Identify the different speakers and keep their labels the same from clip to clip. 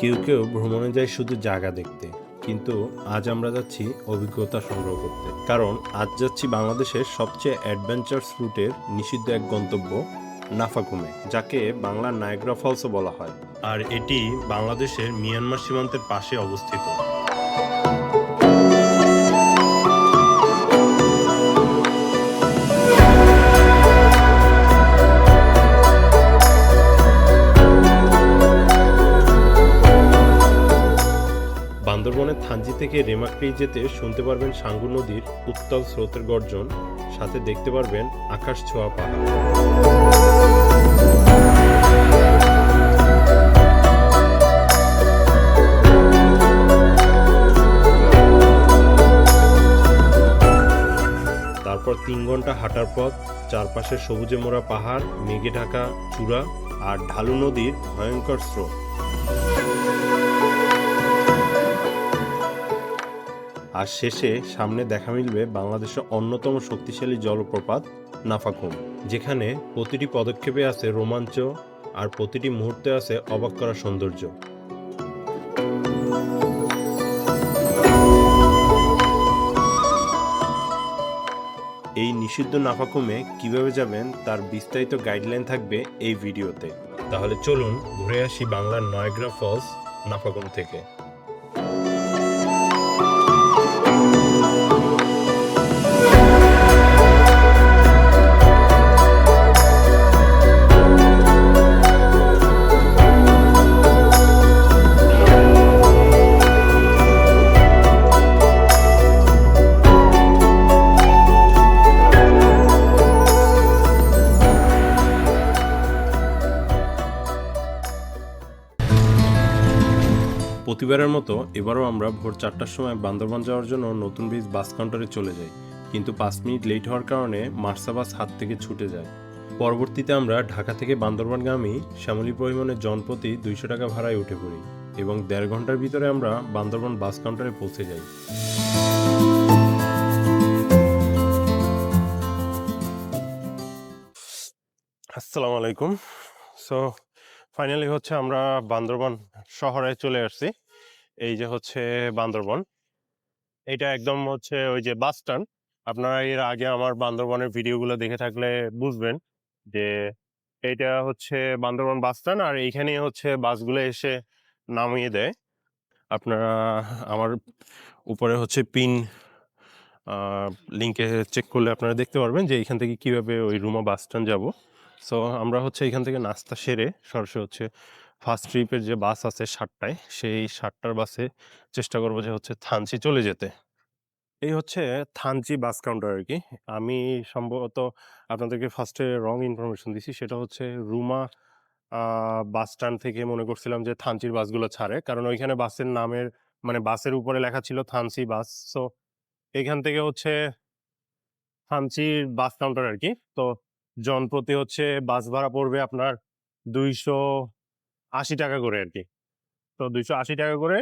Speaker 1: কেউ কেউ ভ্রমণে যায় শুধু জায়গা দেখতে, কিন্তু আজ আমরা যাচ্ছি অভিজ্ঞতা সংগ্রহ করতে। কারণ আজ যাচ্ছি বাংলাদেশের সবচেয়ে অ্যাডভেঞ্চার্স রুটের নিষিদ্ধ এক গন্তব্য নাফাকুমে, যাকে বাংলার নায়গ্রা ফলসও বলা হয়। আর এটি বাংলাদেশের মিয়ানমার সীমান্তের পাশে অবস্থিত। বান্দরবনের থানজি থেকে রেমাক্রি যেতে শুনতে পারবেন সাঙ্গু নদীর উত্তাল স্রোতের গর্জন। সাথে দেখতে পারবেন আকাশ ছোঁয়া পাহাড়। তারপর তিন ঘণ্টা হাঁটার পথ, চারপাশে সবুজে মোড়া পাহাড়, মেঘে ঢাকা চূড়া আর ঢালু নদীর ভয়ঙ্কর স্রোত। আর শেষে সামনে দেখা মিলবে বাংলাদেশের অন্যতম শক্তিশালী জলপ্রপাত নাফাকুম যেখানে প্রতিটি পদক্ষেপে আছে রোমাঞ্চ আর প্রতিটি মুহূর্তে আছে অবাক করা সৌন্দর্য। এই নিষিদ্ধ নাফাকুমে কীভাবে যাবেন তার বিস্তারিত গাইডলাইন থাকবে এই ভিডিওতে। তাহলে চলুন ঘুরে আসি বাংলার নয়গ্রা ফলস নাফাকুম থেকে। প্রতিবারের মতো এবারও আমরা ভোর চারটার সময় বান্দরবান যাওয়ার জন্য নতুন ব্রিজ বাস কাউন্টারে চলে যাই। কিন্তু পাঁচ মিনিট লেট হওয়ার কারণে মার্সা বাস হাত থেকে ছুটে যায়। পরবর্তীতে আমরা ঢাকা থেকে বান্দরবানগামী শ্যামলী পরিবহনের জনপ্রতি দুইশো টাকা ভাড়ায় উঠে পড়ি এবং দেড় ঘণ্টার ভিতরে আমরা বান্দরবান বাস কাউন্টারে পৌঁছে যাই। আসসালামু আলাইকুম। সো ফাইনালি হচ্ছে আমরা বান্দরবান শহরে চলে আসছি। এই যে হচ্ছে বান্দরবন। এটা একদম হচ্ছে ওই যে বাস স্ট্যান্ড। আপনারা এর আগে আমার বান্দরবনের ভিডিওগুলো দেখে থাকলে বুঝবেন যে এইটা হচ্ছে বান্দরবন বাস স্ট্যান্ড আর এইখানেই হচ্ছে বাসগুলো এসে নামিয়ে দেয়। আপনারা আমার উপরে হচ্ছে পিন লিঙ্কে চেক করলে আপনারা দেখতে পারবেন যে এইখান থেকে কীভাবে ওই রুমা বাস স্ট্যান্ড যাব। সো আমরা হচ্ছে এখান থেকে নাস্তা সেরে সরাসরি হচ্ছে ফার্স্ট ট্রিপের যে বাস আছে সাতটায় সেই সাতটার বাসে চেষ্টা করব যে হচ্ছে থানচি চলে যেতে। এই হচ্ছে থানচি বাস কাউন্টার আর কি। আমি সম্ভবত আপনাদেরকে ফার্স্টে রং ইনফরমেশন দিছি, সেটা হচ্ছে রুমা বাস স্ট্যান্ড থেকে মনে করছিলাম যে থানচির বাসগুলো ছাড়ে, কারণ ওইখানে বাসের নামের মানে বাসের উপরে লেখা ছিল থানচি বাস। সো এখান থেকে হচ্ছে থানচির বাস কাউন্টার আর কি। তো, জনপ্রতি হচ্ছে বাস ভাড়া পড়বে আপনার দুইশো আশি টাকা করে আর কি তো দুইশো আশি টাকা করে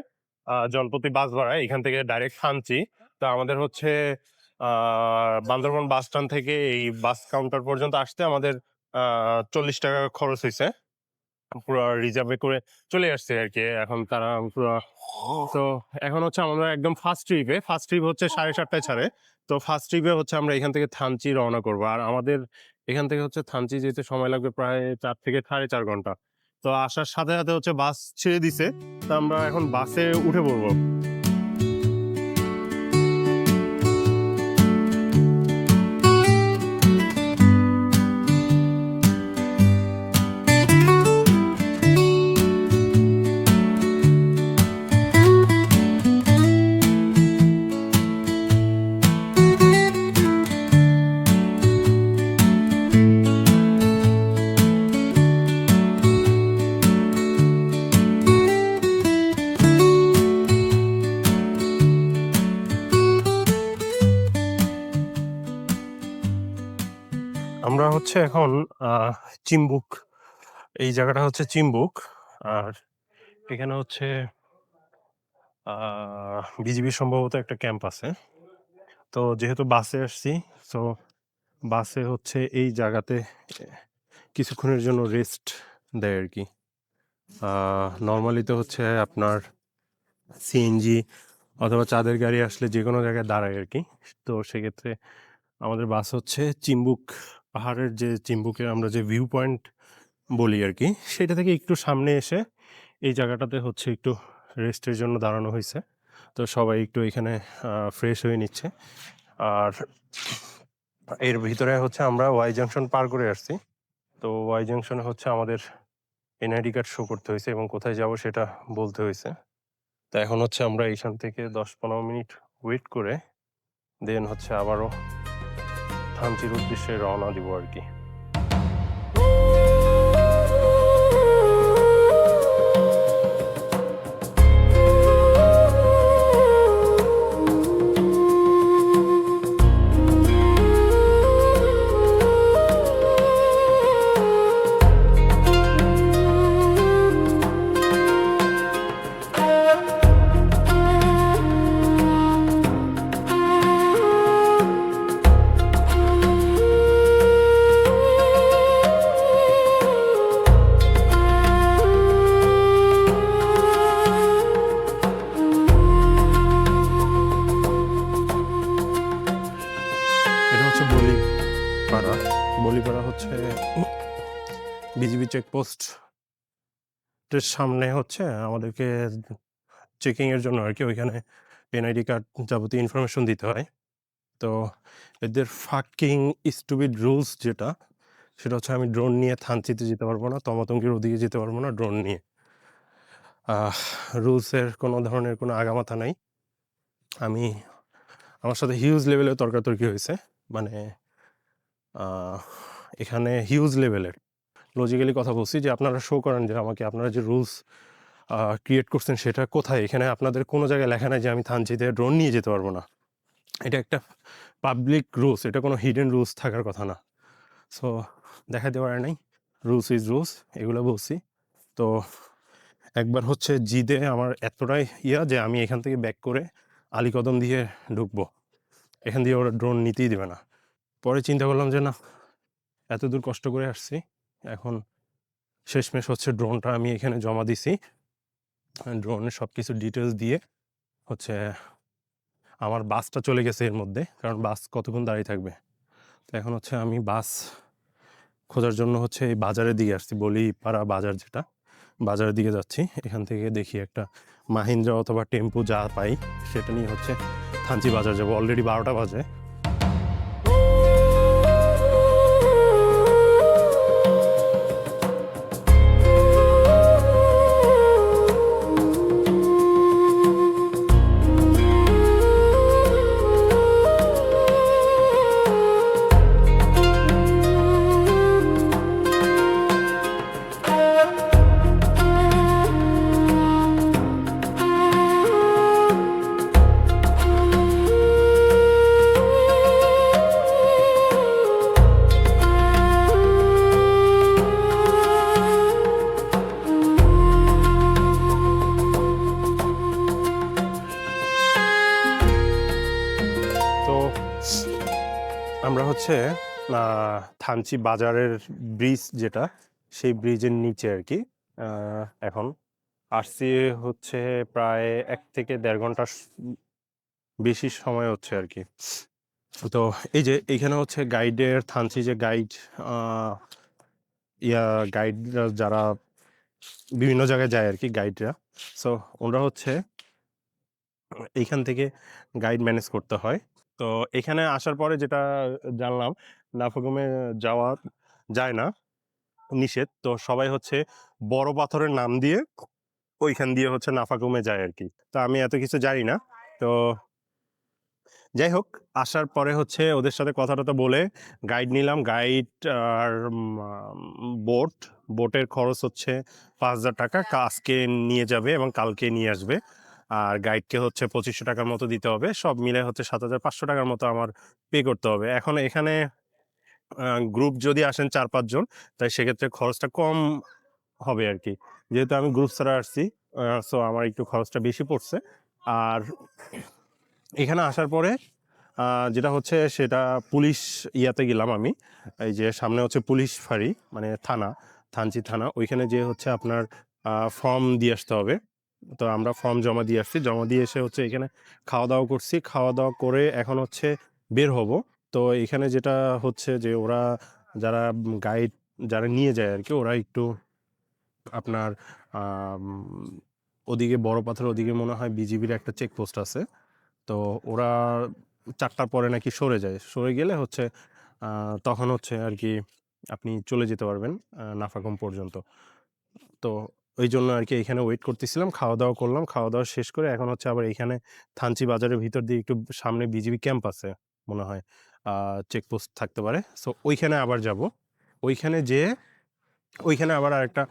Speaker 1: জনপ্রতি বাস ভাড়া এখান থেকে ডাইরেক্ট থানচি তো আমাদের হচ্ছে বান্দরবান বাস স্ট্যান্ড থেকে এই বাস কাউন্টার পর্যন্ত আসতে আমাদের চল্লিশ টাকা খরচ হয়েছে পুরো রিজার্ভে করে চলে আসছে আর কি এখন তারা পুরো। তো এখন হচ্ছে আমরা একদম ফার্স্ট ট্রিপে ফার্স্ট ট্রিপ হচ্ছে সাড়ে সাতটায় ছাড়ে। তো ফার্স্ট ট্রিপে হচ্ছে আমরা এখান থেকে থানচি রওনা করব। আর আমাদের এখান থেকে হচ্ছে থানচি যেতে সময় লাগবে প্রায় চার থেকে সাড়ে চার ঘণ্টা। তো আসার সাথে সাথে হচ্ছে বাস ছেড়ে দিছে। তা আমরা এখন বাসে উঠে পড়ব। হচ্ছে এখন চিম্বুক। এই জায়গাটা হচ্ছে চিম্বুক। আর এখানে হচ্ছে বিজিবির সম্ভবত একটা ক্যাম্প আছে। তো যেহেতু বাসে আসছি, তো বাসে হচ্ছে এই জায়গাতে কিছুক্ষণের জন্য রেস্ট দেয় আর কি। নর্মালি তো হচ্ছে আপনার সিএনজি অথবা চাঁদের গাড়ি আসলে যে কোনো জায়গায় দাঁড়ায় আর কি। তো সেক্ষেত্রে আমাদের বাস হচ্ছে চিম্বুক পাহাড়ের যে চিম্বুকের আমরা যে ভিউ পয়েন্ট বলি আর কি সেটা থেকে একটু সামনে এসে এই জায়গাটাতে হচ্ছে একটু রেস্টের জন্য দাঁড়ানো হয়েছে তো সবাই একটু এখানে ফ্রেশ হয়ে নিচ্ছে। আর এর ভিতরে হচ্ছে আমরা ওয়াই জংশন পার করে আসছি। তো ওয়াই জংশনে হচ্ছে আমাদের এনআইডি কার্ড শো করতে হয়েছে এবং কোথায় যাব সেটা বলতে হয়েছে তো এখন হচ্ছে আমরা এইখান থেকে দশ পনেরো মিনিট ওয়েট করে দেন হচ্ছে আবারও থানচির উদ্দেশ্যে রওনা দিব আরকি। এটা এর সামনে হচ্ছে আমাদেরকে চেকিং এর জন্য আরকি ওইখানে এনআইডি কার্ড যাবতীয় ইনফরমেশন দিতে হয়। তো এদের ফাকিং স্টুপিড রুলস যেটা, সেটা হচ্ছে আমি ড্রোন নিয়ে থানচিতে যেতে পারব না, তমাতঙ্গির ওদিকে যেতে পারব না ড্রোন নিয়ে। রুলসের কোনো ধরনের কোনো আগামাথা নাই। আমি আমার সাথে হিউজ লেভেলের তর্কাতর্কি হয়েছে মানে এখানে হিউজ লেভেলের। লজিক্যালি কথা বলছি যে আপনারা শো করেন যে আমাকে আপনারা যে রুলস ক্রিয়েট করছেন সেটা কোথায়? এখানে আপনাদের কোনো জায়গায় লেখা নাই যে আমি থানচিতে ড্রোন নিয়ে যেতে পারব না। এটা একটা পাবলিক রুলস। এটা কোনো হিডেন রুলস থাকার কথা না। সো দেখাইতে পারে নাই। রুলস ইজ রুলস এগুলো বলছি। তো একবার হচ্ছে জিদে আমার এতটাই ইয়া যে আমি এখান থেকে ব্যাক করে আলীকদম দিয়ে ঢুকবো। এখান দিয়ে ওরা ড্রোন নিতেই দেবে না। পরে চিন্তা করলাম যে না, এত দূর কষ্ট করে আসছি। এখন শেষমেশ হচ্ছে ড্রোনটা আমি এখানে জমা দিছি। আ সব কিছু ডিটেলস দিয়ে হচ্ছে আমার বাসটা চলে গেছে এর মধ্যে। কারণ বাস কতক্ষণ দাঁড়িয়ে থাকবে। তো এখন হচ্ছে আমি বাস খোঁজার জন্য হচ্ছে এই বাজারের দিকে আসছি। বলিপাড়া বাজার যেটা, বাজারের দিকে যাচ্ছি। এখান থেকে দেখি একটা মাহিন্দ্রা অথবা টেম্পু যা পাই সেটা নিয়ে হচ্ছে থানচি বাজার যাব। অলরেডি ১২টা বাজে। থানচি বাজারের ব্রিজ যেটা, সেই ব্রিজের নিচে আর কি এখন আসছি হচ্ছে প্রায় এক থেকে দেড় ঘণ্টার স বেশি সময় হচ্ছে আর কি তো এই যে এইখানে হচ্ছে গাইডের থানচি যে গাইড ইয়া গাইডরা যারা বিভিন্ন জায়গায় যায় আর কি গাইডরা। সো ওনরা হচ্ছে এইখান থেকে গাইড ম্যানেজ করতে হয়। তো এখানে আসার পরে যেটা জানলাম নাফাগুমে যাওয়া যায় না। নিষেধ। তো সবাই হচ্ছে বড় পাথরের নাম দিয়ে ওইখান দিয়ে হচ্ছে নাফাগুমে যায় আর কি তো আমি এত কিছু জানি না। তো যাই হোক, আসার পরে হচ্ছে ওদের সাথে কথা-টথা বলে গাইড নিলাম। গাইড আর বোট, বোটের খরচ হচ্ছে পাঁচ হাজার টাকা আজকে নিয়ে যাবে এবং কালকে নিয়ে আসবে। আর গাইডকে হচ্ছে পঁচিশশো টাকার মতো দিতে হবে। সব মিলে হচ্ছে ৳৭,৫০০ টাকার মতো আমার পে করতে হবে। এখন এখানে গ্রুপ যদি আসেন চার পাঁচজন তাই সেক্ষেত্রে খরচটা কম হবে আর কি যেহেতু আমি গ্রুপ ছাড়া আসছি, সো আমার একটু খরচটা বেশি পড়ছে। আর এখানে আসার পরে যেটা হচ্ছে সেটা পুলিশ ইয়াতে গেলাম আমি। এই যে সামনে হচ্ছে পুলিশ ফাঁড়ি মানে থানা থানচি থানা। ওইখানে যে হচ্ছে আপনার ফর্ম দিয়ে আসতে হবে। তো আমরা ফর্ম জমা দিয়ে আসছি। জমা দিয়ে এসে হচ্ছে এখানে খাওয়া দাওয়া করছি। খাওয়া দাওয়া করে এখন হচ্ছে বের হব। তো এখানে যেটা হচ্ছে যে ওরা যারা গাইড যারা নিয়ে যায় আর কি ওরা একটু আপনার ওদিকে বড় পাথর ওদিকে মনে হয় বিজিবির একটা চেকপোস্ট আছে। তো ওরা চারটার পরে নাকি সরে যায়। সরে গেলে হচ্ছে তখন হচ্ছে আর কি আপনি চলে যেতে পারবেন নাফাকম পর্যন্ত। তো ওই জন্য আর কি এখানে ওয়েট করতেছিলাম খাওয়া দাওয়া করলাম খাওয়া দাওয়া শেষ করে এখন হচ্ছে আবার এখানে থানচি বাজারের ভিতর দিয়ে একটু সামনে বিজিবি ক্যাম্প আছে, মনে হয়। চেকপোস্ট থাকতে পারে। সো ওইখানে আবার যাব। ওইখানে যেয়ে, ওইখানে আবার আরেকটা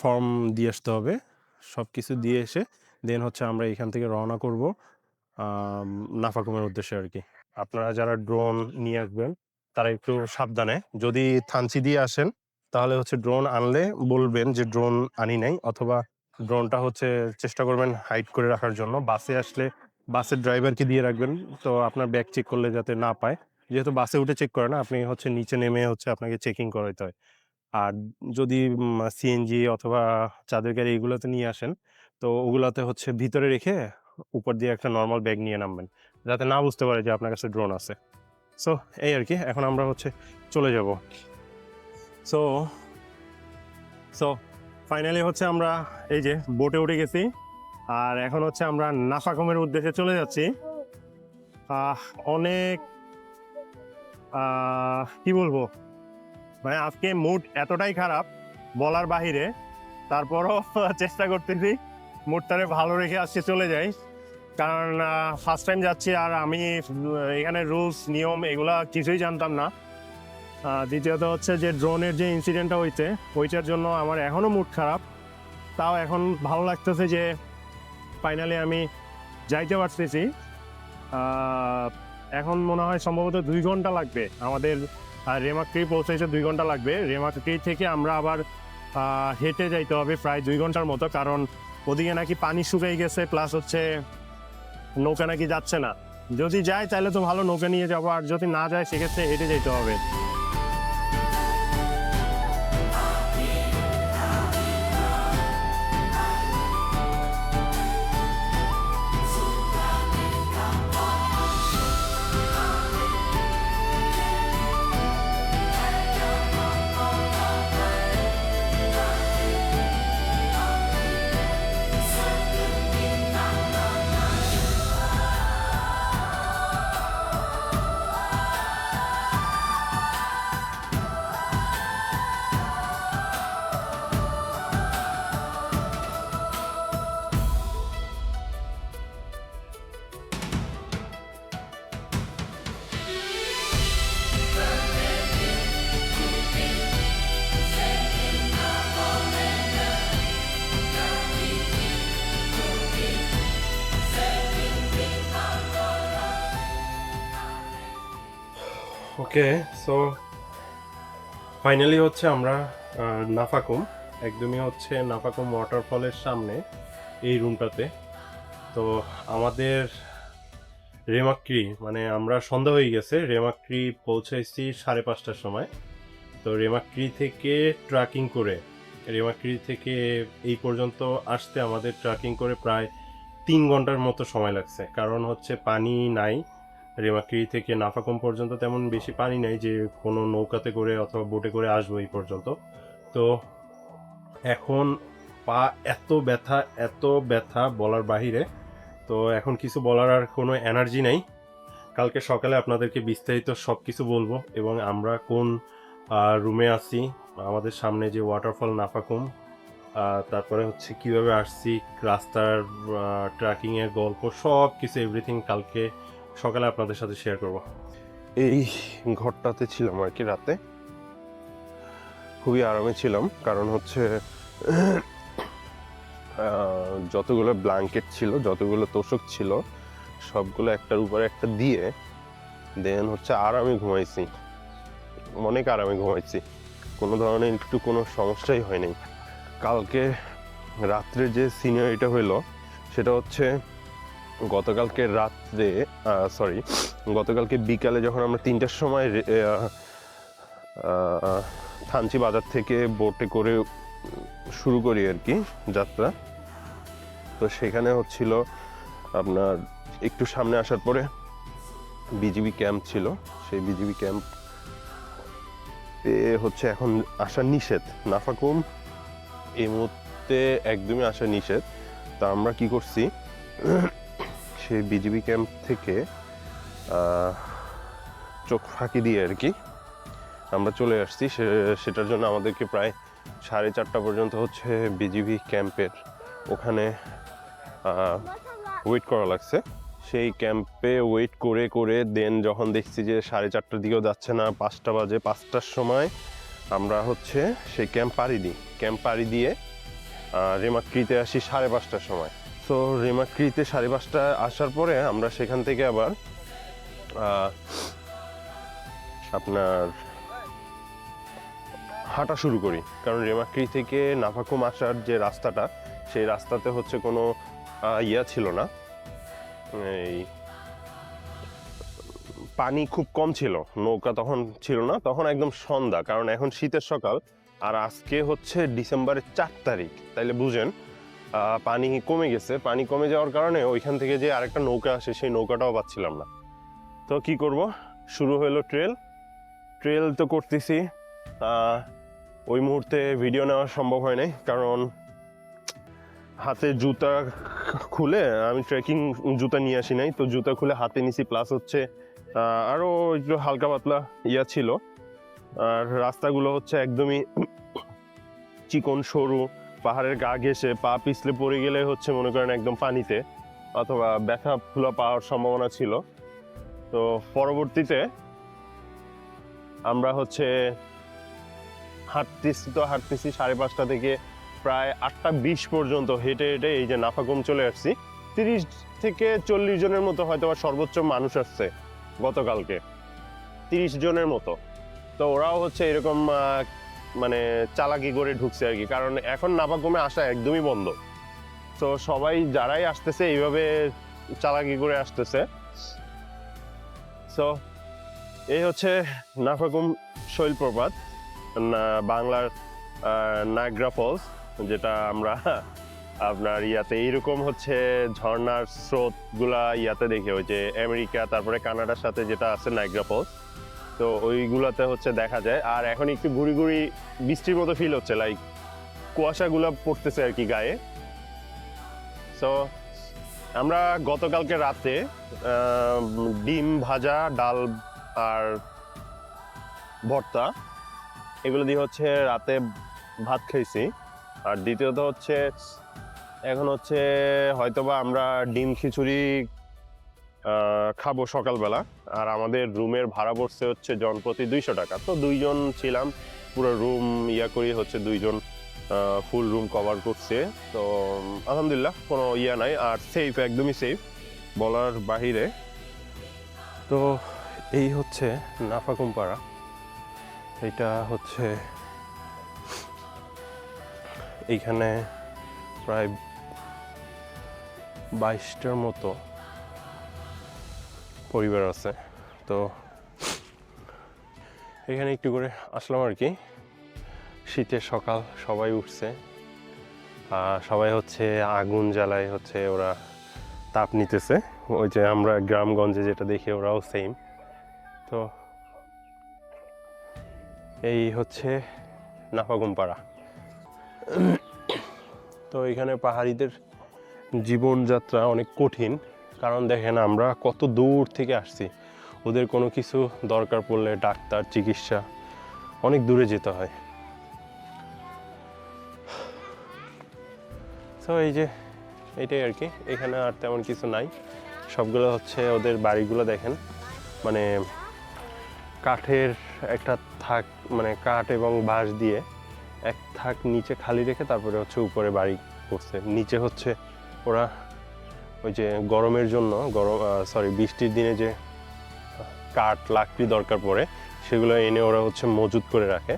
Speaker 1: ফর্ম দিয়ে আসতে হবে। সব কিছু দিয়ে এসে দেন হচ্ছে আমরা এখান থেকে রওনা করব নাফাকুমের উদ্দেশ্যে আর কি। আপনারা যারা ড্রোন নিয়ে আসবেন, তারা একটু সাবধানে। যদি থানচি দিয়ে আসেন, তাহলে হচ্ছে ড্রোন আনলে বলবেন যে ড্রোন আনি নাই, অথবা ড্রোনটা হচ্ছে চেষ্টা করবেন হাইড করে রাখার জন্য। বাসে আসলে বাসের ড্রাইভারকে দিয়ে রাখবেন। তো আপনার ব্যাগ চেক করলে যাতে না পায়। যেহেতু বাসে উঠে চেক করে না, আপনি হচ্ছে নিচে নেমে হচ্ছে আপনাকে চেকিং করাইতে হয়। আর যদি সিএনজি অথবা চাঁদের গাড়ি এগুলোতে নিয়ে আসেন, তো ওগুলোতে হচ্ছে ভিতরে রেখে উপর দিয়ে একটা নর্মাল ব্যাগ নিয়ে নামবেন। যাতে না বুঝতে পারে যে আপনার কাছে ড্রোন আছে। সো এই আর কি, এখন আমরা হচ্ছে চলে যাব। সো সো ফাইনালি হচ্ছে আমরা এই যে বোটে উঠে গেছি। আর এখন হচ্ছে আমরা নাফাকমের উদ্দেশ্যে চলে যাচ্ছি। অনেক কি বলব? মানে আজকে মুড এতটাই খারাপ বলার বাহিরে, তারপরও চেষ্টা করতেছি মুডটারে ভালো রেখে আজকে চলে যাই। কারণ ফার্স্ট টাইম যাচ্ছি আর আমি এখানে রুলস নিয়ম এগুলা কিছুই জানতাম না। দ্বিতীয়ত হচ্ছে যে ড্রোনের যে ইনসিডেন্টটা হয়েছে ওইটার জন্য আমার এখনও মুড খারাপ। তাও এখন ভালো লাগতেছে যে ফাইনালি আমি যাইতে পারতেছি। এখন মনে হয় সম্ভবত দুই ঘণ্টা লাগবে। আমাদের রেমাক্রি পৌঁছেছে, দুই ঘণ্টা লাগবে। রেমাক্রি থেকে আমরা আবার হেঁটে যাইতে হবে প্রায় দুই ঘণ্টার মতো, কারণ ওদিকে নাকি পানি শুকিয়ে গেছে প্লাস হচ্ছে নৌকা নাকি যাচ্ছে না। যদি যায়, তাহলে তো ভালো নৌকা নিয়ে যাব, আর যদি না যায়, সেক্ষেত্রে হেঁটে যেতে হবে। ওকে সো ফাইনালি হচ্ছে আমরা নাফাকুম, একদমই হচ্ছে নাফাকুম ওয়াটারফলের সামনে এই রুমটাতে তো আমাদের রেমাক্রি মানে আমরা সন্ধ্যা হয়ে গেছে, রেমাক্রি পৌঁছাইছি সাড়ে পাঁচটার সময়। তো রেমাক্রি থেকে ট্রাকিং করে, রেমাক্রি থেকে এই পর্যন্ত আসতে আমাদের ট্রাকিং করে প্রায় তিন ঘণ্টার মতো সময় লাগছে। কারণ হচ্ছে পানি নাই রেমাক্রি থেকে নাফাকম পর্যন্ত তেমন বেশি পানি নাই যে কোনো নৌকাতে করে অথবা বোটে করে আসব এই পর্যন্ত। তো এখন পা এত ব্যথা এত ব্যথা বলার বাহিরে, তো এখন কিছু বলার আর কোনো এনার্জি নাই। কালকে সকালে আপনাদেরকে বিস্তারিত সব কিছু বলব এবং আমরা কোন রুমে আছি, আমাদের সামনে যে ওয়াটারফল নাফাকুম তারপরে হচ্ছে কীভাবে আসছি, রাস্তার ট্র্যাকিংয়ের গল্প সব কিছু এভরিথিং কালকে সকালে আপনাদের সাথে শেয়ার করব। এই ঘরটাতে ছিলাম আর কি রাতে। খুবই আরামে ছিলাম, কারণ হচ্ছে যতগুলো ব্ল্যাঙ্কেট ছিল, যতগুলো তোষক ছিল, সবগুলো একটার উপরে একটা দিয়ে দেন হচ্ছে আরামে ঘুমাইছি। অনেক আরামে ঘুমাইছি। কোনো ধরনের একটু কোনো সমস্যাই হয়নি। কালকে রাত্রে যে সিনিয়রিটা হইল, সেটা হচ্ছে গতকালকে রাত্রে সরি গতকালকে বিকালে যখন আমরা তিনটার সময় থানচি বাজার থেকে বোটে করে শুরু করি আর কি, যাত্রা। তো সেখানে হচ্ছিল আপনার একটু সামনে আসার পরে বিজিবি ক্যাম্প ছিল। সেই বিজিবি ক্যাম্প এ হচ্ছে এখন আসা নিষেধ। নাফাকুম এই মুহূর্তে একদমই আসা নিষেধ। তা আমরা কি করছি? সেই বিজিবি ক্যাম্প থেকে চোখ ফাঁকি দিয়ে আর কি আমরা চলে আসছি। সেটার জন্য আমাদেরকে প্রায় সাড়ে চারটা পর্যন্ত হচ্ছে বিজিবি ক্যাম্পের ওখানে ওয়েট করা লাগছে। সেই ক্যাম্পে ওয়েট করে করে দেন যখন দেখছি যে সাড়ে চারটার দিকেও যাচ্ছে না, পাঁচটা বাজে, পাঁচটার সময় আমরা হচ্ছে সেই ক্যাম্প পাড়ি দিই। ক্যাম্প পাড়ি দিয়ে রেমাক্রিতে আসি সাড়ে পাঁচটার সময়। তো রেমাক্রিতে সাড়ে পাঁচটা আসার পরে আমরা সেখান থেকে আবার আপনার হাঁটা শুরু করি। কারণ রেমাক্রি থেকে নাফাকুম আসার যে রাস্তাটা, সেই রাস্তাতে হচ্ছে কোনো ইয়া ছিল না। এই পানি খুব কম ছিল, নৌকা তখন ছিল না, তখন একদম সন্ধ্যা। কারণ এখন শীতের সকাল, আর আজকে হচ্ছে ডিসেম্বরের চার তারিখ। তাইলে বুঝেন পানি কমে গেছে। পানি কমে যাওয়ার কারণে ওইখান থেকে যে আরেকটা নৌকা আসে, সেই নৌকাটাও পাচ্ছিলাম না। তো কি করব? শুরু হলো ট্রেল। ট্রেল তো করতেছি। ওই মুহূর্তে ভিডিও নেওয়া সম্ভব হয় নাই, কারণ হাতে জুতা খুলে আমি ট্রেকিং জুতা নিয়ে আসি নাই। তো জুতা খুলে হাতে নিছি, প্লাস হচ্ছে আরও আরও একটু হালকা পাতলা ইয়া ছিল। আর রাস্তাগুলো হচ্ছে একদমই চিকন, সরু। পাহাড়ের গা ঘেসে পা পিছলে পড়ে গেলে হচ্ছে মনে করেন একদম পানিতে অথবা ব্যথা ফুলা পাওয়ার সম্ভাবনা ছিল। তো পরবর্তীতে আমরা হচ্ছে হাঁটতেছি তো হাঁটতেছি সাড়ে পাঁচটা থেকে প্রায় আটটা বিশ পর্যন্ত হেঁটে হেঁটে এই যে নাফাকুম চলে আসছি। তিরিশ থেকে চল্লিশ জনের মতো হয়তো বা সর্বোচ্চ মানুষ আসছে গতকালকে। তিরিশ জনের মতো। তো ওরাও হচ্ছে এরকম মানে চালাকি করে ঢুকছে আর কি। কারণ এখন নাফাকুমে আসা একদমই বন্ধ। তো সবাই যারাই আসতেছে এইভাবে চালাকি করে আসতেছে। সো এই হচ্ছে নাফাকুম শৈলপ্রপাত বাংলার নাগরা ফলস, যেটা আমরা আপনার ইয়াতে এইরকম হচ্ছে ঝর্ণার স্রোতগুলা ইয়াতে দেখি। ওই যে আমেরিকা, তারপরে কানাডার সাথে যেটা আছে নাইগ্রা ফলস। তো ওইগুলাতে হচ্ছে দেখা যায়। আর এখন একটু ঘুরি ঘুরি বৃষ্টির মতো ফিল হচ্ছে লাইক কুয়াশাগুলো পড়তেছে আর কি গায়ে। সো আমরা গতকালকে রাতে ডিম ভাজা, ডাল আর ভর্তা, এগুলো দিয়ে হচ্ছে রাতে ভাত খেয়েছি আর দ্বিতীয়ত হচ্ছে, এখন হচ্ছে হয়তোবা আমরা ডিম খিচুড়ি খাব সকালবেলা। আর আমাদের রুমের ভাড়া পড়ছে হচ্ছে জন প্রতি দুইশো টাকা। তো দুইজন ছিলাম, পুরো রুম ইয়া করি হচ্ছে দুইজন ফুল রুম কভার করছে। তো, আলহামদুলিল্লাহ, কোনো ইয়া নাই, আর সেফ একদমই সেফ বলার বাহিরে। তো, এই হচ্ছে নাফাকুমপাড়া এটা হচ্ছে এইখানে প্রায় বাইশটার মতো পরিবার আছে, তো এখানে একটু করে আসলাম আর কি। শীতের সকাল সবাই উঠছে সবাই হচ্ছে আগুন জ্বালায় হচ্ছে ওরা তাপ নিতেছে। ওই যে আমরা গ্রামগঞ্জে যেটা দেখি ওরাও সেম তো এই হচ্ছে নাফাগুমপাড়া তো এখানে পাহাড়িদের জীবনযাত্রা অনেক কঠিন। কারণ দেখেন আমরা কত দূর থেকে আসছি। ওদের কোনো কিছু দরকার পড়লে ডাক্তার, চিকিৎসা, অনেক দূরে যেতে হয়। তো এই যে এটাই আর কি। এখানে আর তেমন কিছু নাই। সবগুলো হচ্ছে ওদের বাড়িগুলো দেখেন। মানে কাঠের একটা থাক মানে কাঠ এবং বাঁশ দিয়ে এক থাক নিচে খালি রেখে তারপরে হচ্ছে উপরে বাড়ি করছে। নিচে হচ্ছে ওরা ওই যে গরমের জন্য গরম সরি বৃষ্টির দিনে যে কাঠ লাকড়ি দরকার পড়ে সেগুলো এনে ওরা হচ্ছে মজুত করে রাখে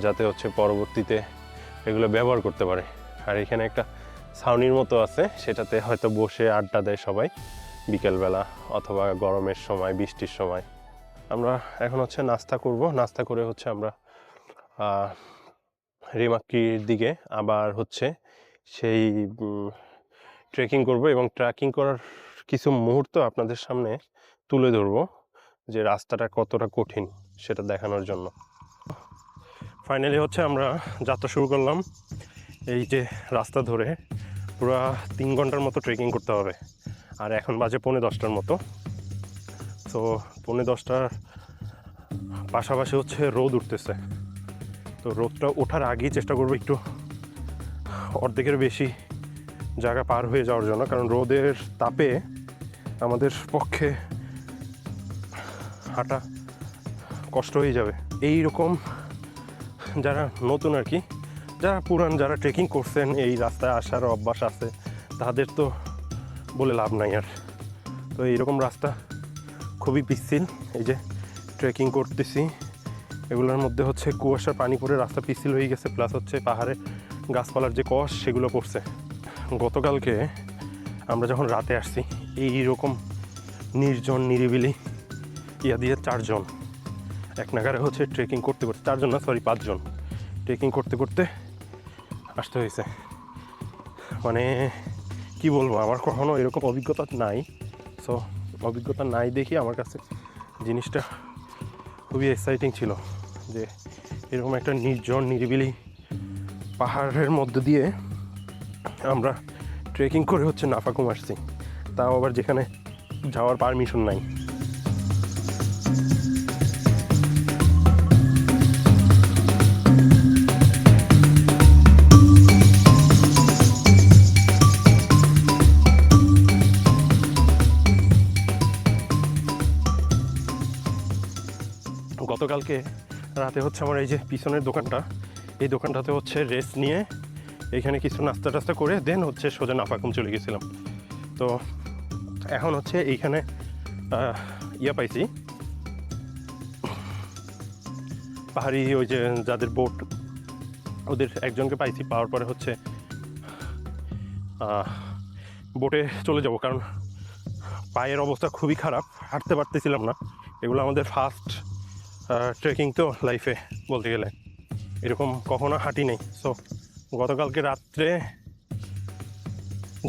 Speaker 1: যাতে হচ্ছে পরবর্তীতে এগুলো ব্যবহার করতে পারে। আর এখানে একটা ছাউনির মতো আছে সেটাতে হয়তো বসে আড্ডা দেয় সবাই বিকেলবেলা অথবা গরমের সময় বৃষ্টির সময়। আমরা এখন হচ্ছে নাস্তা করব নাস্তা করে হচ্ছে আমরা আহ, রিমাক্কির দিকে আবার হচ্ছে সেই ট্রেকিং করব এবং ট্রেকিং করার কিছু মুহূর্ত আপনাদের সামনে তুলে ধরবো যে রাস্তাটা কতটা কঠিন সেটা দেখানোর জন্য। ফাইনালি হচ্ছে আমরা যাত্রা শুরু করলাম। এই যে রাস্তা ধরে পুরো তিন ঘণ্টার মতো ট্রেকিং করতে হবে। আর এখন বাজে পৌনে দশটার মতো। তো পৌনে দশটার পাশাপাশি হচ্ছে রোদ উঠতেছে। তো রোদটা ওঠার আগেই চেষ্টা করব একটু অর্ধেকের বেশি জায়গা পার হয়ে যাওয়ার জন্য, কারণ রোদের তাপে আমাদের পক্ষে হাঁটা কষ্ট হয়ে যাবে। এই রকম যারা নতুন আর কি, যারা পুরান, যারা ট্রেকিং করছেন, এই রাস্তায় আসার অভ্যাস আছে, তাদের তো বলে লাভ নাই আর। তো এইরকম রাস্তা খুবই পিচ্ছিল, এই যে ট্রেকিং করতেছি, এগুলোর মধ্যে হচ্ছে কুয়াশার পানি পড়ে রাস্তা পিচ্ছিল হয়ে গেছে প্লাস হচ্ছে পাহাড়ে গাছপালার যে কষ, সেগুলো পড়ছে। গতকালকে আমরা যখন রাতে আসছি এই রকম নির্জন, নিরিবিলি, ইয়া দিয়ে চারজন, এক নাগারে হচ্ছে ট্রেকিং করতে করতে, চারজন না সরি পাঁচজন ট্রেকিং করতে করতে আসতে হয়েছে। মানে কি বলব, আমার কখনো এরকম অভিজ্ঞতা নাই। সো অভিজ্ঞতা নাই দেখি আমার কাছে জিনিসটা খুবই এক্সাইটিং ছিল যে এরকম একটা নির্জন, নিরিবিলি পাহাড়ের মধ্যে দিয়ে আমরা ট্রেকিং করে হচ্ছে নাফাকুম আসছি। তাও আবার যেখানে যাওয়ার পারমিশন নাই। গতকালকে রাতে হচ্ছে আমার এই যে পিছনের দোকানটা, এই দোকানটাতে হচ্ছে রেস্ট নিয়ে এখানে কিছু নাস্তা টাস্তা করে দেন হচ্ছে সোজা নাফাকুম চলে গেছিলাম। তো এখন হচ্ছে এইখানে ইয়া পাইছি। পাহাড়ি ওই যে যাদের বোট ওদের একজনকে পাইছি, পাওয়ার পরে হচ্ছে বোটে চলে যাব, কারণ পায়ের অবস্থা খুবই খারাপ, হাঁটতে পারতেছিলাম না। এগুলো আমাদের ফার্স্ট ট্রেকিং তো লাইফে বলতে গেলে। এরকম কখনো হাঁটি নেই সো গতকালকে রাত্রে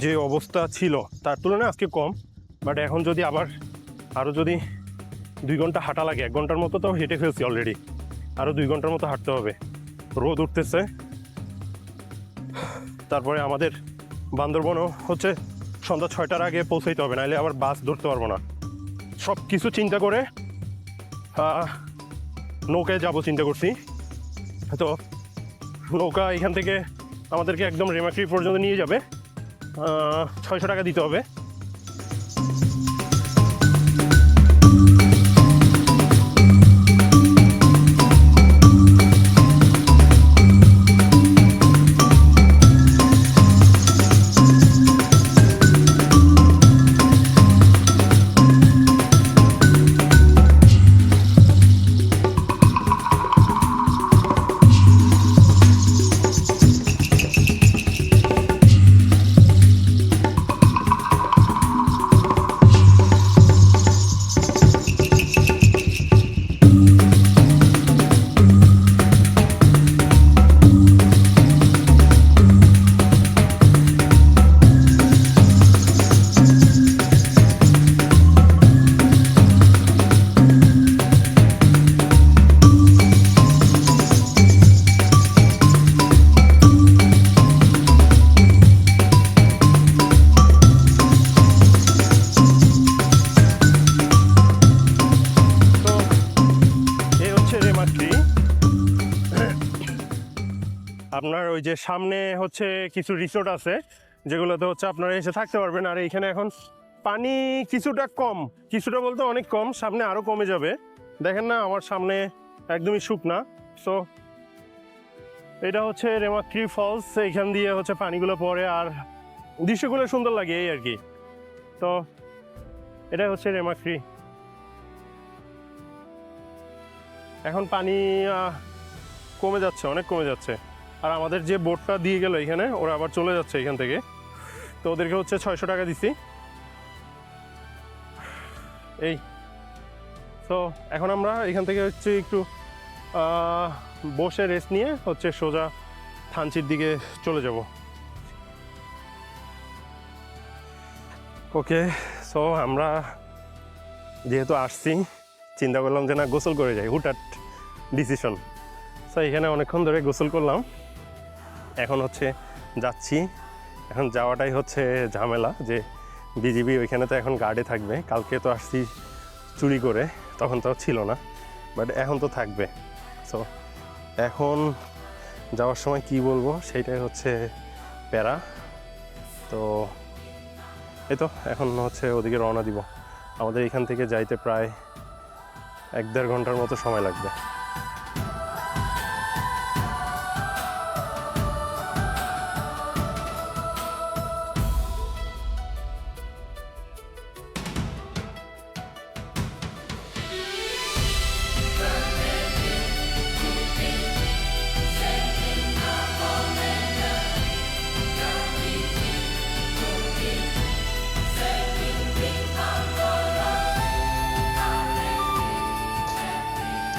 Speaker 1: যে অবস্থা ছিল, তার তুলনায় আজকে কম। বাট এখন যদি আবার আরও যদি দুই ঘণ্টা হাঁটা লাগে, এক ঘণ্টার মতো তো হেঁটে ফেলছি অলরেডি আরও দুই ঘণ্টার মতো হাঁটতে হবে। রোদ উঠতেছে। তারপরে আমাদের বান্দরবনও হচ্ছে সন্ধ্যা ছয়টার আগে পৌঁছাইতে হবে নাহলে আবার বাস ধরতে পারব না। সব কিছু চিন্তা করে নৌকায় যাব চিন্তা করছি। তো নৌকা এখান থেকে আমাদেরকে একদম রেমাক্রি পর্যন্ত নিয়ে যাবে। ছয়শো টাকা দিতে হবে। সামনে হচ্ছে কিছু রিসোর্ট আছে, যেগুলোতে হচ্ছে আপনারা এসে থাকতে পারবেন। আর এইখানে এখন পানি কিছুটা কম, কিছুটা বলতে অনেক কম, সামনে আরও কমে যাবে। দেখেন না, আমার সামনে একদমই শুকনা সো এটা হচ্ছে রেমাক্রি ফলস, এইখান দিয়ে হচ্ছে পানিগুলো পড়ে, আর দৃশ্যগুলো সুন্দর লাগে এই আর কি। তো এটা হচ্ছে রেমাক্রি। এখন পানি কমে যাচ্ছে, অনেক কমে যাচ্ছে। আর আমাদের যে বোর্ডটা দিয়ে গেল এখানে, ওরা আবার চলে যাচ্ছে এখান থেকে। তো ওদেরকে হচ্ছে ছয়শো টাকা দিছি। এই। তো এখন আমরা এখান থেকে হচ্ছে একটু বসে রেস্ট নিয়ে হচ্ছে সোজা থানচির দিকে চলে যাব। ওকে সো আমরা যেহেতু আসছি, চিন্তা করলাম যে না গোসল করে যাই হুটাট ডিসিশন সো এখানে অনেকক্ষণ ধরে গোসল করলাম। এখন হচ্ছে যাচ্ছি। এখন যাওয়াটাই হচ্ছে ঝামেলা যে বিজিবি ওইখানে তো এখন গার্ডে থাকবে। কালকে তো আসছি চুরি করে, তখন তো ছিল না বাট এখন তো থাকবে। সো এখন যাওয়ার সময় কি বলব? সেইটাই হচ্ছে প্যারা। তো, এই তো, এখন হচ্ছে ওদিকে রওনা দিব। আমাদের এখান থেকে যাইতে প্রায় এক দেড় ঘণ্টার মতো সময় লাগবে।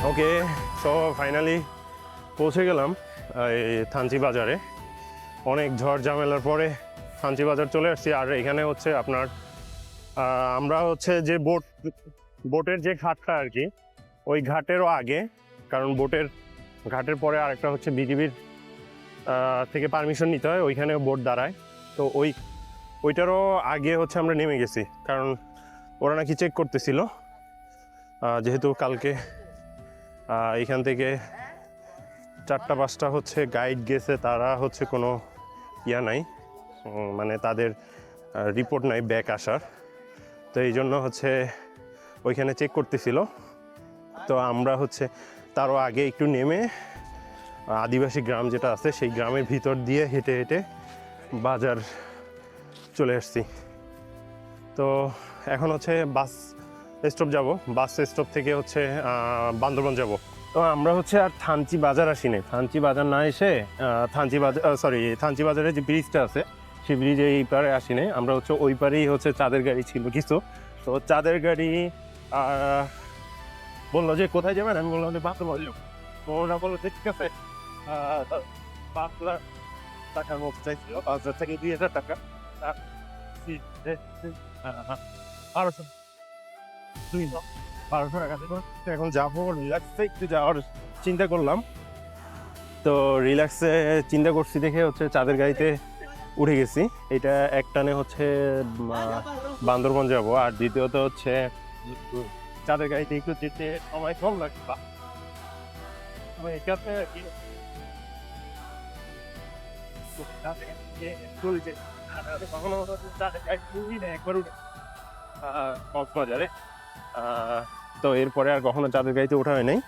Speaker 1: ওকে সো ফাইনালি পৌঁছে গেলাম এই থানচি বাজারে। অনেক ঝড় ঝামেলার পরে থানচি বাজার চলে আসছি, আর এখানে হচ্ছে আপনার আমরা হচ্ছে যে বোট, বোটের যে ঘাটটা আর কি, ওই ঘাটেরও আগে, কারণ বোটের ঘাটের পরে আরেকটা হচ্ছে বিজিবির থেকে পারমিশন নিতে হয় ওইখানে বোট দাঁড়ায়। তো ওই, ওইটারও আগে হচ্ছে আমরা নেমে গেছি, কারণ ওরা নাকি চেক করতেছিল যেহেতু কালকে এখান থেকে চারটা পাঁচটা হচ্ছে গাইড গেছে, তারা হচ্ছে কোনো ইয়া নাই মানে তাদের রিপোর্ট নাই ব্যাক আসার। তো এই জন্য হচ্ছে ওইখানে চেক করতেছিল। তো আমরা হচ্ছে তারও আগে একটু নেমে আদিবাসী গ্রাম যেটা আছে, সেই গ্রামের ভিতর দিয়ে হেঁটে হেঁটে বাজার চলে আসছি। তো এখন হচ্ছে বাস স্টপ যাব বাস স্টপ থেকে হচ্ছে বান্দরবন যাব। তো আমরা হচ্ছে আর থানচি বাজার আসিনি। থানচি বাজার না এসে থানচি বাজার সরি থানচি বাজারে যে ব্রিজটা আছে সেই ব্রিজে এই পারে আসিনি। আমরা হচ্ছে ওই পারেই হচ্ছে চাঁদের গাড়ি ছিল কিছু। তো চাঁদের গাড়ি বলল যে, কোথায় যাবেন? আমি বললাম যে যাব। তো ওরা বলল, যে, ঠিক আছে। পাঁচ লাখ টাকার মতো চাইছিল, পাঁচ হাজার থেকে দুই হাজার টাকা। বারোশো দুই বারোশো টাকা তো এখন যাব রিল্যাক্সে একটু যাওয়ার চিন্তা করলাম, তো রিল্যাক্সে চিন্তা করছি দেখে হচ্ছে চাঁদের গাড়িতে উঠে গেছি। এটা এক টানে হচ্ছে বান্দরবন যাব। আর দ্বিতীয়ত হচ্ছে, চাঁদের গাড়িতে একটু যেতে সময় কম লাগবে। আমি এটাতে কখনো একবার উঠে কক্সবাজারে। তো এরপরে আর কখনো চাঁদের গাড়িতে ওঠা হয় নাই,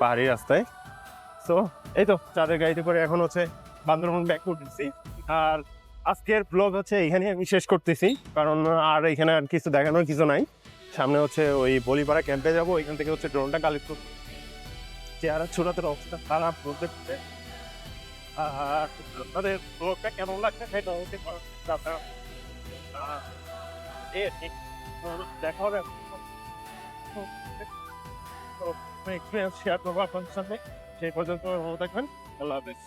Speaker 1: পাহাড়ি রাস্তায়। তো এই তো, চাঁদের গাড়িতে করে এখন হচ্ছে বান্দরবন ব্যাক করতেছি। আর আজকের ব্লগ হচ্ছে এখানে আমি শেষ করতেছি, কারণ আর এখানে আর কিছু দেখানোর কিছু নাই। সামনে হচ্ছে ওই বলিপাড়া ক্যাম্পে যাব, এখান থেকে হচ্ছে ড্রোনটা কালেক্ট করব। চেহারা ছোড়াতে অবস্থা খারাপ, বলতে আর আপনাদের ব্লগটা কেমন লাগছে সেটা হচ্ছে দেখা হবে। এক্সপিরিয়েন্স শেয়ার করব আপনাদের সাথে সেই পর্যন্ত ভালো থাকবেন। আল্লাহ হাফেজ।